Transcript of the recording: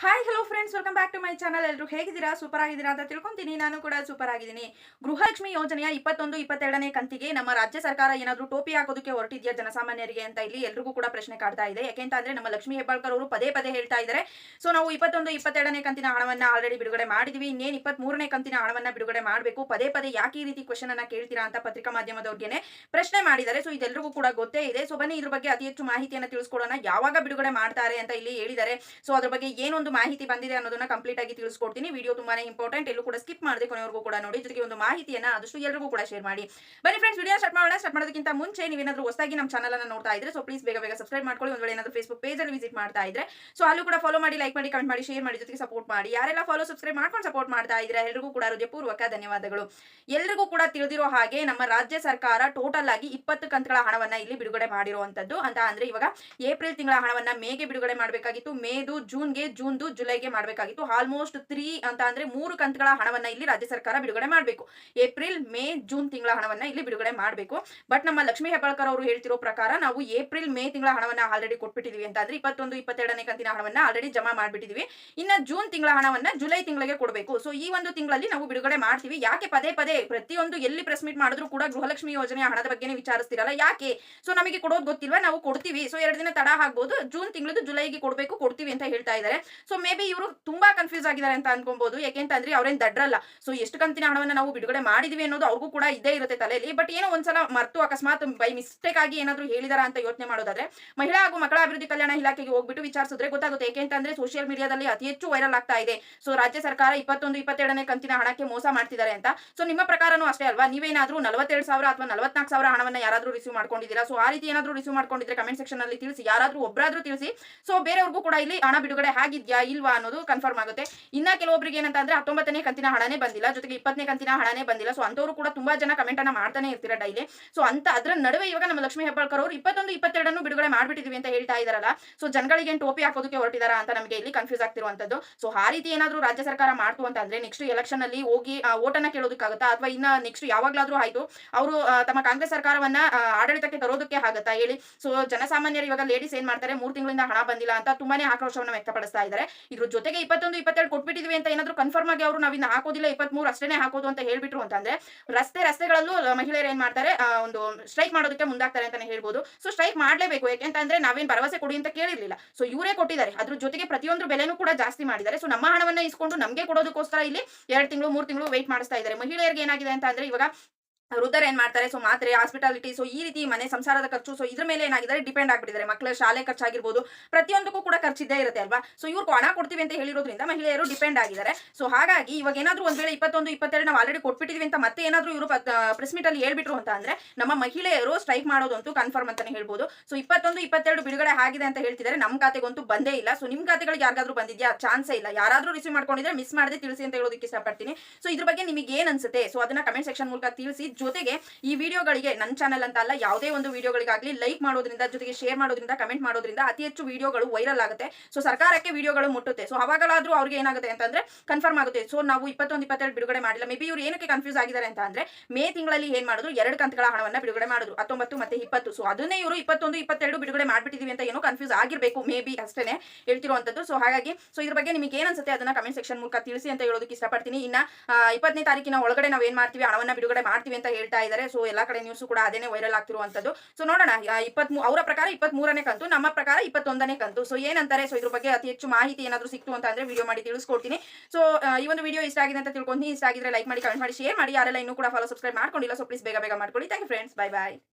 Hi hello friends welcome back to my channel ಎಲ್ಲರೂ ಹೇಗಿದ್ದೀರಾ? Super ಆಗಿದ್ದೀರಾ ಅಂತ ತಿಳ್ಕೊಂತೀನಿ. ನಾನು ಕೂಡ ಸೂಪರ್ ಆಗಿದ್ದೀನಿ. ಗೃಹಲಕ್ಷ್ಮಿ ಯೋಜನೆಯ ಇಪ್ಪತ್ತೊಂದು, ಇಪ್ಪತ್ತೆರಡನೇ ಕಂತಿಗೆ ನಮ್ಮ ರಾಜ್ಯ ಸರ್ಕಾರ ಏನಾದರೂ ಟೋಪಿ ಹಾಕೋದಕ್ಕೆ ಹೊರಟಿದೆಯಾ ಜನಸಾಮಾನ್ಯರಿಗೆ ಅಂತ ಇಲ್ಲಿ ಎಲ್ರಿಗೂ ಕೂಡ ಪ್ರಶ್ನೆ ಕಾಡ್ತಾ ಇದೆ. ಯಾಕೆಂತಂದ್ರೆ ನಮ್ಮ ಲಕ್ಷ್ಮಿ ಹೆಬ್ಬಾಳ್ಕರ್ ಅವರು ಪದೇ ಪದೇ ಹೇಳ್ತಾ ಇದ್ದಾರೆ. ಸೊ ನಾವು ಇಪ್ಪತ್ತೊಂದು, ಇಪ್ಪತ್ತೆರಡನೇ ಕಂತಿನ ಹಣವನ್ನ ಆಲ್ರೆಡಿ ಬಿಡುಗಡೆ ಮಾಡಿದ್ವಿ. ಇನ್ನೇನು ಇಪ್ಪತ್ತ್ ಮೂರನೇ ಕಂತಿನ ಹಣವನ್ನ ಬಿಡುಗಡೆ ಮಾಡಬೇಕು? ಪದೇ ಪದೇ ಯಾಕೆ ಈ ರೀತಿ ಕ್ವಶನ್ ಅನ್ನ ಕೇಳ್ತೀರಾ ಅಂತ ಪತ್ರಿಕಾ ಮಾಧ್ಯಮದವ್ರಿಗೆ ಪ್ರಶ್ನೆ ಮಾಡಿದ್ದಾರೆ. ಸೊ ಇದೆಲ್ಲರಿಗೂ ಕೂಡ ಗೊತ್ತೇ ಇದೆ. ಸೊ ಬನ್ನಿ ಇದ್ರ ಬಗ್ಗೆ ಅತಿ ಹೆಚ್ಚು ಮಾಹಿತಿಯನ್ನು ತಿಳಿಸ್ಕೊಡೋಣ. ಯಾವಾಗ ಬಿಡುಗಡೆ ಮಾಡ್ತಾರೆ ಅಂತ ಇಲ್ಲಿ ಹೇಳಿದ್ದಾರೆ. ಸೊ ಅದ್ರ ಬಗ್ಗೆ ಏನೊಂದು ಮಾಹಿತಿ ಬಂದಿದೆ ಅನ್ನೋದನ್ನ ಕಂಪ್ಲೀಟ್ ಆಗಿ ತಿಳಿಸ್ಕೊಡ್ತೀನಿ. ವಿಡಿಯೋ ತುಂಬಾನೇ ಇಂಪಾರ್ಟೆಂಟ್ ಎಲ್ಲೂ ಕೂಡ ಸ್ಕಿಪ್ ಮಾಡದೆ ಕೊನೆವರೆಗೂ ಕೂಡ ನೋಡಿ. ಜೊತೆಗೆ ಒಂದು ಮಾಹಿತಿಯನ್ನ ಆದಷ್ಟು ಎಲ್ಲರಿಗೂ ಕೂಡ ಶೇರ್ ಮಾಡಿ. ಬನ್ನಿ ಫ್ರೆಂಡ್ಸ್ ವಿಡಿಯೋ ಸ್ಟಾರ್ಟ್ ಮಾಡೋಣ. ಸ್ಟಾರ್ಟ್ ಮಾಡೋದಕ್ಕಿಂತ ಮುಂಚೆ ನೀವೇನಾದ್ರೂ ಹೊಸದಾಗಿ ನಮ್ಮ ಚಾನಲ್ ಅನ್ನ ನೋಡ್ತಾ ಇದ್ರೆ ಸೊ ಪ್ಲೀಸ್ ಬೇಗ ಬೇಗ ಸಬ್ಸ್ಕ್ರೈಬ್ ಮಾಡ್ಕೊಳ್ಳಿ. ಒಂದ್ ವೇಳೆ ಏನಾದ್ರು ಫೇಸ್ಬುಕ್ ಪೇಜ್ ಅಲ್ಲಿ ವಿಸಿಟ್ ಮಾಡ್ತಾ ಇದ್ರೆ ಸೊ ಅಲ್ಲೂ ಕೂಡ ಫಾಲೋ ಮಾಡಿ ಲೈಕ್ ಮಾಡಿ ಕಮೆಂಟ್ ಮಾಡಿ ಶೇರ್ ಮಾಡಿ, ಜೊತೆಗೆ ಸಪೋರ್ಟ್ ಮಾಡಿ. ಯಾರೆಲ್ಲ ಫಾಲೋ ಸಬ್ಸ್ಕ್ರೈಬ್ ಮಾಡ್ಕೊಂಡು ಸಪೋರ್ಟ್ ಮಾಡ್ತಾ ಇದ್ರೆ ಎಲ್ಲರಿಗೂ ಕೂಡ ಹೃದಯಪೂರ್ವಕ ಧನ್ಯವಾದಗಳು. ಎಲ್ರಿಗೂ ಕೂಡ ತಿಳಿದಿರೋ ಹಾಗೆ ನಮ್ಮ ರಾಜ್ಯ ಸರ್ಕಾರ ಟೋಟಲ್ ಆಗಿ ಇಪ್ಪತ್ತು ಕಂತುಗಳ ಹಣವನ್ನ ಇಲ್ಲಿ ಬಿಡುಗಡೆ ಮಾಡಿರುವಂತದ್ದು. ಅಂತ ಅಂದ್ರೆ ಇವಾಗ ಏಪ್ರಿಲ್ ತಿಂಗಳ ಹಣವನ್ನ ಮೇಗೆ ಬಿಡುಗಡೆ ಮಾಡಬೇಕಾಗಿತ್ತು. ಮೇದು, ಜೂನ್ಗೆ ಜೂನ್ದು ಜುಲೈಗೆ ಮಾಡಬೇಕಾಗಿತ್ತು. ಆಲ್ಮೋಸ್ಟ್ ತ್ರೀ ಅಂತ ಅಂದ್ರೆ ಮೂರು ಕಂತುಗಳ ಹಣವನ್ನ ಇಲ್ಲಿ ರಾಜ್ಯ ಸರ್ಕಾರ ಬಿಡುಗಡೆ ಮಾಡಬೇಕು. ಏಪ್ರಿಲ್ ಮೇ ಜೂನ್ ತಿಂಗಳ ಹಣವನ್ನ ಇಲ್ಲಿ ಬಿಡುಗಡೆ ಮಾಡಬೇಕು. ಬಟ್ ನಮ್ಮ ಲಕ್ಷ್ಮೀ ಹೆಬ್ಬಾಳ್ಕರ್ ಅವರು ಹೇಳ್ತಿರೋ ಪ್ರಕಾರ ನಾವು ಏಪ್ರಿಲ್ ಮೇ ತಿಂಗಳ ಹಣವನ್ನ ಆಲ್ರೆಡಿ ಕೊಟ್ಬಿಟ್ಟಿದೀವಿ ಅಂತ ಅಂದ್ರೆ ಇಪ್ಪತ್ತೊಂದು, ಇಪ್ಪತ್ತೆರಡನೇ ಕಂತಿನ ಹಣವನ್ನ ಆಲ್ರೆಡಿ ಜಮಾ ಮಾಡ್ಬಿಟ್ಟಿದೀವಿ. ಇನ್ನ ಜೂನ್ ತಿಂಗಳ ಹಣವನ್ನ ಜುಲೈ ತಿಂಗಳಿಗೆ ಕೊಡಬೇಕು. ಸೊ ಈ ಒಂದು ತಿಂಗಳಲ್ಲಿ ನಾವು ಬಿಡುಗಡೆ ಮಾಡ್ತೀವಿ. ಯಾಕೆ ಪದೇ ಪದೇ ಪ್ರತಿಯೊಂದು ಎಲ್ಲಿ ಪ್ರೆಸ್ ಮೀಟ್ ಮಾಡಿದ್ರು ಕೂಡ ಗೃಹಲಕ್ಷ್ಮಿ ಯೋಜನೆಯ ಹಣದ ಬಗ್ಗೆನೇ ವಿಚಾರಿಸ್ತಿರಲ್ಲ. ಯಾಕೆ? ಸೊ ನಮಗೆ ಕೊಡೋದು ಗೊತ್ತಿಲ್ವಾ? ನಾವು ಕೊಡ್ತೀವಿ. ಸೊ ಎರಡು ದಿನ ತಡ ಆಗ್ಬೋದು. ಜೂನ್ ತಿಂಗಳದ್ದು ಜುಲೈಗೆ ಕೊಡಬೇಕು, ಕೊಡ್ತೀವಿ ಅಂತ ಹೇಳ್ತಾ ಇದ್ದಾರೆ. ಸೊ ಮೇ ಬಿ ಇವರು ತುಂಬಾ ಕನ್ಫ್ಯೂಸ್ ಆಗಿದ್ದಾರೆ ಅಂತ ಅನ್ಕೊಬಹುದು ಯಾಕೆಂತಂದ್ರೆ ಅವ್ರೇನ್ ದಡ್ರಲ್ಲ. ಸೊ ಎಷ್ಟು ಕಂತಿನ ಹಣವನ್ನ ನಾವು ಬಿಡುಗಡೆ ಮಾಡಿದ್ವಿ ಅನ್ನೋದು ಅವ್ರಿಗೂ ಕೂಡ ಇದ್ದೇ ಇರುತ್ತೆ ತಲೆಯಲ್ಲಿ. ಬಟ್ ಏನೋ ಒಂದ್ಸಲ ಮರ್ತು ಅಕಸ್ಮಾತ್ ಬೈ ಮಿಸ್ಟೇಕ್ ಆಗಿ ಏನಾದ್ರು ಹೇಳಿದಾರ ಅಂತ ಯೋಚನೆ ಮಾಡೋದಾದ್ರೆ, ಮಹಿಳಾ ಹಾಗೂ ಮಕ್ಕಳ ಅಭಿವೃದ್ಧಿ ಕಲ್ಯಾಣ ಇಲಾಖೆಗೆ ಹೋಗ್ಬಿಟ್ಟು ವಿಚಾರಿಸಿದ್ರೆ ಗೊತ್ತಾಗುತ್ತೆ. ಯಾಕೆಂತಂದ್ರೆ ಸೋಷಿಯಲ್ ಮೀಡಿಯಾದಲ್ಲಿ ಅತಿ ಹೆಚ್ಚು ವೈರಲ್ ಆಗ್ತಾ ಇದೆ. ಸೊ ರಾಜ್ಯ ಸರ್ಕಾರ ಇಪ್ಪತ್ತೊಂದು, ಇಪ್ಪತ್ತೆರಡನೇ ಕಂತಿನ ಹಣಕ್ಕೆ ಮೋಸ ಮಾಡ್ತಿದ್ದಾರೆ ಅಂತ. ಸೊ ನಿಮ್ಮ ಪ್ರಕಾರನೂ ಅಷ್ಟೇ ಅಲ್ವಾ? ನೀವೇನಾದ್ರೂ ನಲವತ್ತೆರಡು ಸಾವಿರ ಅಥವಾ ನಲವತ್ನಾಲ್ಕು ಸಾವಿರ ಹಣವನ್ನ ಯಾರಾದ್ರೂ ರಿಸೀವ್ ಮಾಡ್ಕೊಂಡಿದ್ದೀರಾ? ಸೊ ಆ ರೀತಿ ಏನಾದ್ರೂ ರಿಸೀವ್ ಮಾಡ್ಕೊಂಡಿದ್ರೆ ಕಮೆಂಟ್ ಸೆಕ್ಷನ್ ಅಲ್ಲಿ ತಿಳಿಸಿ, ಯಾರಾದ್ರೂ ಒಬ್ಬರಾದ್ರೂ ತಿಳಿಸಿ. ಸೊ ಬೇರೆಯವ್ರಿಗೂ ಕೂಡ ಇಲ್ಲಿ ಹಣ ಬಿಡುಗಡೆ ಆಗಿದ್ಯಾ? ಇಲ್ವಾ ಅನ್ನೋದು ಕನ್ಫರ್ಮ್ ಆಗುತ್ತೆ. ಇನ್ನ ಕೆಲವೊಬ್ಬರಿಗೆ ಏನಂತ ಅಂದ್ರೆ ಹತ್ತೊಂಬತ್ತನೇ ಕಂತಿನ ಹಣನೇ ಬಂದಿಲ್ಲ, ಜೊತೆಗೆ ಇಪ್ಪತ್ತನೇ ಕಂತಿನ ಹಣನೇ ಬಂದಿಲ್ಲ. ಸೊ ಅಂತವರು ಕೂಡ ತುಂಬಾ ಜನ ಕಮೆಂಟ್ ಅನ್ನ ಮಾಡ್ತಾನೆ ಇರ್ತೀರ ಡೈಲಿ ಸೊ ಅಂತ ಅದರ ನಡುವೆ ಇವಾಗ ನಮ್ಮ ಲಕ್ಷ್ಮಿ ಹೆಬ್ಬಾಳ್ಕರ್ ಅವರು ಇಪ್ಪತ್ತೊಂದು, ಇಪ್ಪತ್ತೆರಡನ್ನು ಬಿಡುಗಡೆ ಮಾಡ್ಬಿಟ್ಟಿದ್ವಿ ಅಂತ ಹೇಳ್ತಾ ಇದಾರಲ್ಲ. ಸೊ ಜನಗಳಿಗೆ ಏನು ಟೋಪಿ ಹಾಕೋದಕ್ಕೆ ಹೊರಟಿದಾರ ಅಂತ ನಮಗೆ ಇಲ್ಲಿ ಕನ್ಫ್ಯೂಸ್ ಆಗ್ತಿರುವಂತದ್ದು. ಸೊ ಆ ರೀತಿ ಏನಾದ್ರೂ ರಾಜ್ಯ ಸರ್ಕಾರ ಮಾಡ್ತು ಅಂತ ಅಂದ್ರೆ ನೆಕ್ಸ್ಟ್ ಎಲೆಕ್ಷನ್ ಅಲ್ಲಿ ಹೋಗಿ ಓಟನ್ನ ಕೇಳೋದಕ್ಕಾಗತ್ತಾ? ಅಥವಾ ಇನ್ನ ನೆಕ್ಸ್ಟ್ ಯಾವಾಗ್ಲಾದ್ರೂ ಆಯ್ತು, ಅವರು ತಮ್ಮ ಕಾಂಗ್ರೆಸ್ ಸರ್ಕಾರವನ್ನ ಆಡಳಿತಕ್ಕೆ ತರೋದಕ್ಕೆ ಆಗುತ್ತಾ ಹೇಳಿ? ಸೊ ಜನಸಾಮಾನ್ಯರು ಇವಾಗ ಲೇಡೀಸ್ ಏನ್ ಮಾಡ್ತಾರೆ? ಮೂರ್ ತಿಂಗಳಿಂದ ಹಣ ಬಂದಿಲ್ಲ ಅಂತ ತುಂಬಾನೇ ಆಕ್ರೋಶವನ್ನ ವ್ಯಕ್ತಪಡಿಸ್ತಾ ಇದ್ದಾರೆ ಇದ್ರ ಜೊತೆಗೆ ಇಪ್ಪತ್ತೊಂದು, ಇಪ್ಪತ್ತೆರಡು ಕೊಟ್ಬಿಟ್ಟಿದ್ವಿ ಅಂತ ಏನಾದ್ರು ಕನ್ಫರ್ಮ್ ಆಗಿ ಅವರು ನಾವಿನ್ನ ಹಾಕೋದಿಲ್ಲ ಇಪ್ಪತ್ಮೂರು ಅಷ್ಟೇನೆ ಹಾಕೋದು ಅಂತ ಹೇಳ್ಬಿಟ್ರು ಅಂತಂದ್ರೆ ರಸ್ತೆ, ರಸ್ತೆಗಳಲ್ಲೂ ಮಹಿಳೆಯರು ಏನ್ ಮಾಡ್ತಾರೆ ಒಂದು ಸ್ಟ್ರೈಕ್ ಮಾಡೋದಕ್ಕೆ ಮುಂದಾಗ್ತಾರೆ ಅಂತಾನೆ ಹೇಳ್ಬೋದು. ಸೊ ಸ್ಟ್ರೈಕ್ ಮಾಡ್ಲೇಬೇಕು. ಯಾಕೆಂತಂದ್ರೆ ನಾವೇನ್ ಭರವಸೆ ಕೊಡಿ ಅಂತ ಕೇಳಿರ್ಲಿಲ್ಲ. ಸೊ ಇವರೇ ಕೊಟ್ಟಿದ್ದಾರೆ. ಅದ್ರ ಜೊತೆಗೆ ಪ್ರತಿಯೊಂದು ಬೆಲೆನೂ ಕೂಡ ಜಾಸ್ತಿ ಮಾಡಿದ್ದಾರೆ. ಸೊ ನಮ್ಮ ಹಣವನ್ನ ಇಸ್ಕೊಂಡು ನಮಗೆ ಕೊಡೋದಕ್ಕೋಸ್ಕರ ಇಲ್ಲಿ ಎರಡು ತಿಂಗಳು, ಮೂರು ತಿಂಗಳು ವೇಟ್ ಮಾಡಿಸ್ತಾ ಇದ್ದಾರೆ. ಮಹಿಳೆಯರಿಗೆ ಏನಾಗಿದೆ ಅಂತ ಅಂದ್ರೆ ಇವಾಗ ವೃದ್ಧರು ಏನ್ ಮಾಡ್ತಾರೆ? ಸೊ ಮಾತ್ರೆ ಹಾಸ್ಪಿಟಾಲಿಟಿ ಸೊ ಈ ರೀತಿ ಮನೆ ಸಂಸಾರದ ಖರ್ಚು ಸೊ ಇದ್ರ ಮೇಲೆ ಏನಾಗಿದ್ದಾರೆ? ಡಿಪೆಂಡ್ ಆಗ್ಬಿಟ್ಟಿದ್ದಾರೆ. ಮಕ್ಕಳ ಶಾಲೆ ಖರ್ಚಾಗಿರ್ಬೋದು, ಪ್ರತಿಯೊಂದಕ್ಕೂ ಕೂಡ ಖರ್ಚಿದ್ದೇ ಇರುತ್ತೆ ಅಲ್ವಾ? ಸೊ ಇವ್ರು ಹಣ ಕೊಡ್ತೀವಿ ಅಂತ ಹೇಳಿರೋದ್ರಿಂದ ಮಹಿಳೆಯರು ಡಿಪೆಂಡ್ ಆಗಿದ್ದಾರೆ. ಸೊ ಹಾಗಾಗಿ ಇವಾಗ ಏನಾದ್ರೂ ಒಂದ್ ವೇಳೆ ಇಪ್ಪತ್ತೊಂದು, ಇಪ್ಪತ್ತೆರಡು ನಾವು ಆಲ್ರೆಡಿ ಕೊಟ್ಬಿಟ್ಟಿದ್ವಿ ಅಂತ ಮತ್ತೆ ಏನಾದ್ರೂ ಇವರು ಪ್ರೆಸ್ ಮೀಟ್ ಅಲ್ಲಿ ಹೇಳ್ಬಿಟ್ರು ಅಂತ ಅಂದ್ರೆ ನಮ್ಮ ಮಹಿಳೆಯರು ಸ್ಟ್ರೈಕ್ ಮಾಡೋದಂತೂ ಕನ್ಫರ್ಮ್ ಅಂತಾನೆ ಹೇಳ್ಬೋದು. ಸೊ ಇಪ್ಪತ್ತೊಂದು, ಇಪ್ಪತ್ತೆರಡು ಬಿಡುಗಡೆ ಆಗಿದೆ ಅಂತ ಹೇಳ್ತಿದ್ದಾರೆ. ನಮ್ಮ ಖಾತೆಗಂತೂ ಬಂದೇ ಇಲ್ಲ. ಸೊ ನಿಮ್ ಖಾತೆಗಳಿಗೆ ಯಾರಿಗಾದ್ರೂ ಬಂದಿದ್ಯಾ? ಚಾನ್ಸ್ ಇಲ್ಲ. ಯಾರಾದ್ರೂ ರಿಸೀವ್ ಮಾಡ್ಕೊಂಡಿದ್ರೆ ಮಿಸ್ ಮಾಡದೆ ತಿಳಿಸಿ ಅಂತ ಹೇಳೋದಕ್ಕೆ ಇಷ್ಟಪಡ್ತೀನಿ. ಸೊ ಇದ್ರ ಬಗ್ಗೆ ನಿಮಗೆ ಏನ್ ಅನ್ಸುತ್ತೆ? ಸೊ ಅದನ್ನ ಕಮೆಂಟ್ ಸೆಕ್ಷನ್ ಮೂಲಕ ತಿಳಿಸಿ. ಜೊತೆಗೆ ಈ ವಿಡಿಯೋಗಳಿಗೆ ನನ್ನ ಚಾನಲ್ ಅಂತ ಅಲ್ಲ, ಯಾವುದೇ ಒಂದು ವಿಡಿಯೋಗಳಿಗಾಗಲಿ ಲೈಕ್ ಮಾಡೋದ್ರಿಂದ, ಜೊತೆಗೆ ಶೇರ್ ಮಾಡೋದ್ರಿಂದ ಕಮೆಂಟ್ ಮಾಡೋದ್ರಿಂದ ಅತಿ ಹೆಚ್ಚು ವಿಡಿಯೋಗಳು ವೈರಲ್ ಆಗುತ್ತೆ. ಸೊ ಸರ್ಕಾರಕ್ಕೆ ವಿಡಿಯೋಗಳು ಮುಟ್ಟುತ್ತೆ. ಸೊ ಅವಾಗಲಾದ್ರೂ ಅವ್ರಿಗೆ ಏನಾಗುತ್ತೆ ಅಂತಂದ್ರೆ ಕನ್ಫರ್ಮ್ ಆಗುತ್ತೆ. ಸೊ ನಾವು ಇಪ್ಪತ್ತೊಂದು, ಇಪ್ಪತ್ತೆರಡು ಬಿಡುಗಡೆ ಮಾಡಿಲ್ಲ. ಮೇ ಬಿ ಇವ್ರು ಏನಕ್ಕೆ ಕನ್ಫ್ಯೂಸ್ ಆಗಿದ್ದಾರೆ ಅಂತ ಅಂದ್ರೆ, ಮೇ ತಿಂಗಳಲ್ಲಿ ಏನ್ ಮಾಡಿದ್ರು? ಎರಡು ಕಂತುಗಳ ಹಣವನ್ನ ಬಿಡುಗಡೆ ಮಾಡಿದ್ರು. ಹತ್ತೊಂಬತ್ತು ಮತ್ತೆ ಇಪ್ಪತ್ತು. ಸೊ ಅದನ್ನೇ ಇವರು ಇಪ್ಪತ್ತೊಂದು, ಇಪ್ಪತ್ತೆರಡು ಬಿಡುಗಡೆ ಮಾಡ್ಬಿಟ್ಟಿದೀವಿ ಅಂತ ಏನೋ ಕನ್ಫ್ಯೂಸ್ ಆಗಿರಬೇಕು ಮೇ ಬಿ ಅಷ್ಟೇ ಹೇಳ್ತಿರುವಂತದ್ದು. ಸೊ ಹಾಗಾಗಿ ಸೊ ಇದ್ರ ಬಗ್ಗೆ ನಿಮಗೆ ಏನನ್ಸುತ್ತೆ ಅದನ್ನ ಕಮೆಂಟ್ ಸೆಕ್ಷನ್ ಮೂಲಕ ತಿಳಿಸಿ ಅಂತ ಹೇಳೋದಕ್ಕೆ ಇಷ್ಟಪಡ್ತೀನಿ. ಇನ್ನ ಇಪ್ಪತ್ತನೇ ತಾರೀಕಿನ ಒಳಗಡೆ ನಾವು ಏನ್ ಮಾಡ್ತೀವಿ? ಹಣವನ್ನ ಬಿಡುಗಡೆ ಮಾಡ್ತೀವಿ ಅಂತ ಹೇಳ್ತಾ ಇದ್ದಾರೆ ಸೊ ಎಲ್ಲಾ ಕಡೆ ನ್ಯೂಸ್ ಕೂಡ ಅದೇನೆ ವೈರಲ್ ಆಗ್ತಿರುವಂತದ್ದು. ಸೊ ನೋಡೋಣ. ಇಪ್ಪತ್ ಅವರ ಪ್ರಕಾರ ಇಪ್ಪತ್ ಮೂರನೇ ಕಂತು, ನಮ್ಮ ಪ್ರಕಾರ ಇಪ್ಪತ್ತೊಂದನೇ ಕಂತು. ಸೊ ಏನಂತಾರೆ? ಸೊ ಇದ್ರ ಬಗ್ಗೆ ಅತಿ ಹೆಚ್ಚು ಮಾಹಿತಿ ಏನಾದ್ರು ಸಿಕ್ತು ಅಂತ ಅಂದ್ರೆ ವಿಡಿಯೋ ಮಾಡಿ ತಿಳಿಸ್ಕೊಡ್ತೀನಿ. ಸೊ ಈ ಒಂದು ವಿಡಿಯೋ ಇಷ್ಟ ಆಗಿದೆ ಅಂತ ತಿಳ್ಕೊಂಡು ಇಷ್ಟ ಆಗಿದ್ರೆ ಲೈಕ್ ಮಾಡಿ ಕಮೆಂಟ್ ಮಾಡಿ ಶೇರ್ ಮಾಡಿ. ಯಾರೆಲ್ಲ ಇನ್ನೂ ಕೂಡ ಫಾಲೋ ಸಬ್ಸ್ಕ್ರೈಬ್ ಮಾಡ್ಕೊಂಡಿಲ್ಲ ಸೊ ಪ್ಲೀಸ್ ಬೇಗ ಬೇಗ ಮಾಡ್ಕೊಳ್ಳಿ. Thank you friends bye bye